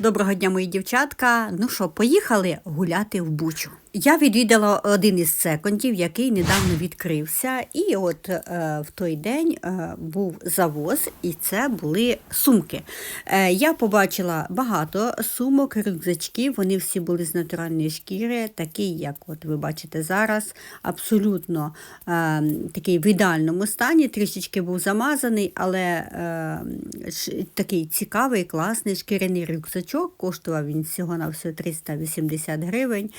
Доброго дня, мої дівчатка. Ну що, поїхали гуляти в Бучу. Я відвідала один із секондів, який недавно відкрився. І от е, в той день е, був завоз, і це були сумки. Е, я побачила багато сумок, рюкзачків. Вони всі були з натуральної шкіри, такі, як от ви бачите зараз, абсолютно е, такий в ідеальному стані. Трішечки був замазаний, але е, такий цікавий, класний шкіряний рюкзачок. Коштував він всього на всього 380 гривень.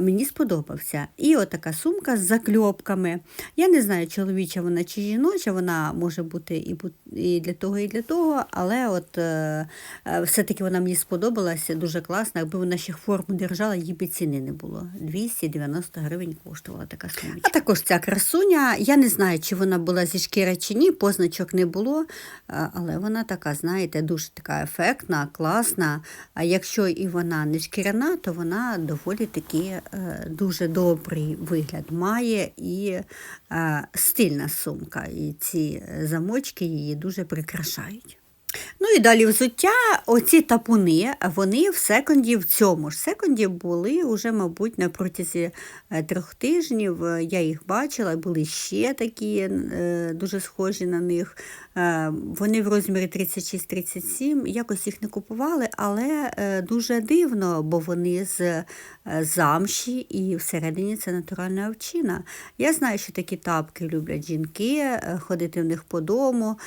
Мені сподобався. І отака сумка з закльопками. Я не знаю, чоловіча вона чи жіноча, вона може бути і, для того, і для того, але от е, е, все-таки вона мені сподобалася, дуже класна. Якби вона ще форму держала, їй би ціни не було. 290 гривень коштувала така сумочка. А також ця красуня. Я не знаю, чи вона була зі шкіри чи ні, позначок не було, е, але вона така, знаєте, дуже така ефектна, класна. А якщо і вона не шкіряна, то вона доволі таки е, дуже добрий вигляд має і е, стильна сумка. І ці е, замочки її дуже прикрашають. Ну і далі взуття, оці тапуни, вони в секонді в цьому ж секонді були вже, мабуть, на протязі е, трьох тижнів. Я їх бачила, були ще такі е, дуже схожі на них. Е, Вони в розмірі 36-37, якось їх не купували, але дуже дивно, бо вони з замші і всередині це натуральна овчина. Я знаю, що такі тапки люблять жінки, ходити в них по дому.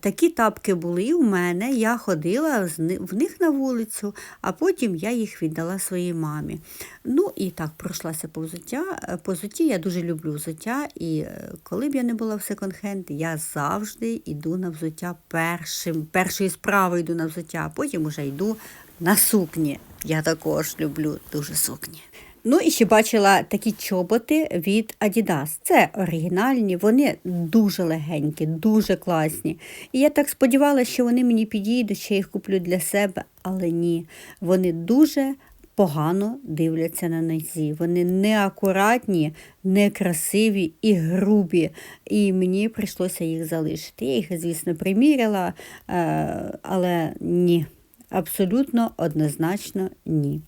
Такі тапки були у мене, я ходила в них на вулицю, а потім я їх віддала своїй мамі. Ну і так пройшлася по взуття. Е, По взутті я дуже люблю взуття, і е, коли б я не була в секонд-хенд, я завжди йду на взуття першим, першою справою йду на взуття, а потім уже йду на сукні. Я також люблю дуже сукні. Ну і ще бачила такі чоботи від Adidas. Це оригінальні, вони дуже легенькі, дуже класні. І я так сподівалася, що вони мені підійдуть, що я їх куплю для себе, але ні. Вони дуже погано дивляться на нозі. Вони неакуратні, некрасиві і грубі. І мені прийшлося їх залишити. Я їх, звісно, приміряла, е, але ні. Абсолютно однозначно ні.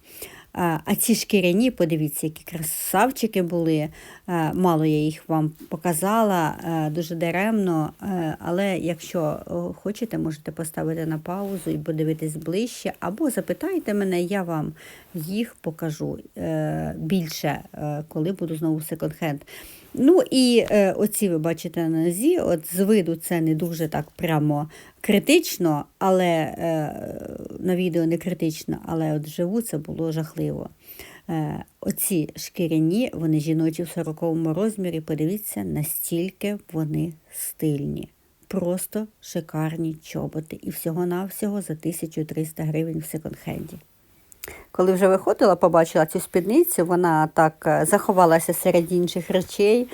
А ці шкіряні, подивіться, які красавчики були. Мало я їх вам показала, дуже даремно. Але якщо хочете, можете поставити на паузу і подивитись ближче, або запитайте мене, я вам їх покажу е, більше, е, коли буду знову в секонд-хенд. Ну і е, оці ви бачите на нозі, от з виду це не дуже так прямо критично, але е, на відео не критично, але от вживу це було жахливо. Е, оці шкіряні, вони жіночі в 40 розмірі, подивіться, настільки вони стильні. Просто шикарні чоботи. І всього-навсього за 1300 гривень в секонд-хенді. Коли вже виходила, побачила цю спідницю, вона так е, заховалася серед інших речей.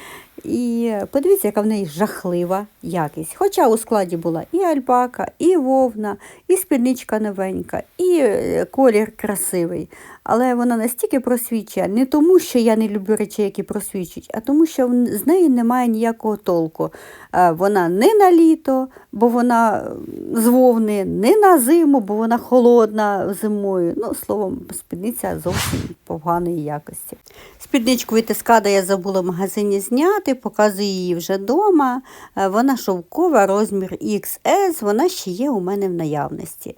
І подивіться, яка в неї жахлива якість. Хоча у складі була і альпака, і вовна, і спідничка новенька, і е, колір красивий. Але вона настільки просвічує, не тому, що я не люблю речей, які просвічують, а тому, що з неї немає ніякого толку. Е, Вона не на літо, бо вона з вовни, не на зиму, бо вона холодна зимою. Ну, словом, спідниця зовсім поганої якості. Спідничку від Ескада я забула в магазині зняти, показую її вже вдома. Е, Вона шовкова, розмір XS, вона ще є у мене в наявності.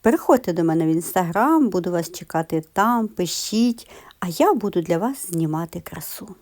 Переходьте до мене в інстаграм, буду вас чекати там, пишіть, а я буду для вас знімати красу.